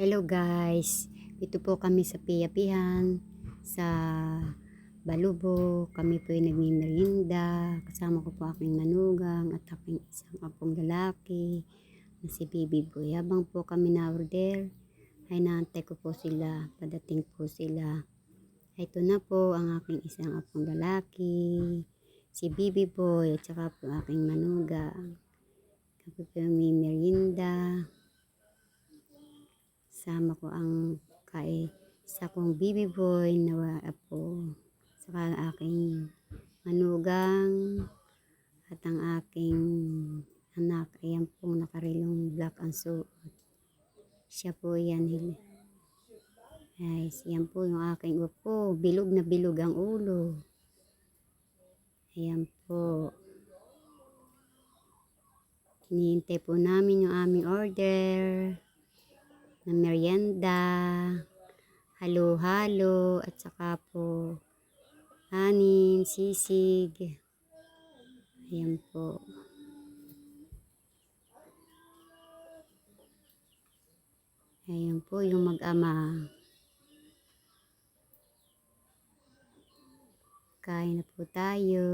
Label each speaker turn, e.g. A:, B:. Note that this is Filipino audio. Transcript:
A: Hello guys, ito po kami sa Piyapihan sa Balubo. Kami po ay nagmimerinda. Kasama ko po aking manugang at aking isang apong lalaki na si Bibi Boy. Habang po kami na order, ay naantay ko po sila. Padating po sila. Ito na po ang aking isang apong lalaki, si Bibi Boy at saka po aking manugang. Kami po merienda. Sama ko ang kay sa kong baby boy na apo. Saka aking manugang at ang aking anak. Ayan pong nakarilong black ang suot. Siya po yan. hil- Guys, yan po yung aking upo. Bilog na bilog ang ulo. Ayan po. Hinihintay po namin yung aming order na merienda, halo-halo, at saka po hanin, sisig. Ayan po. Ayan po yung mag-ama. Kain na po tayo.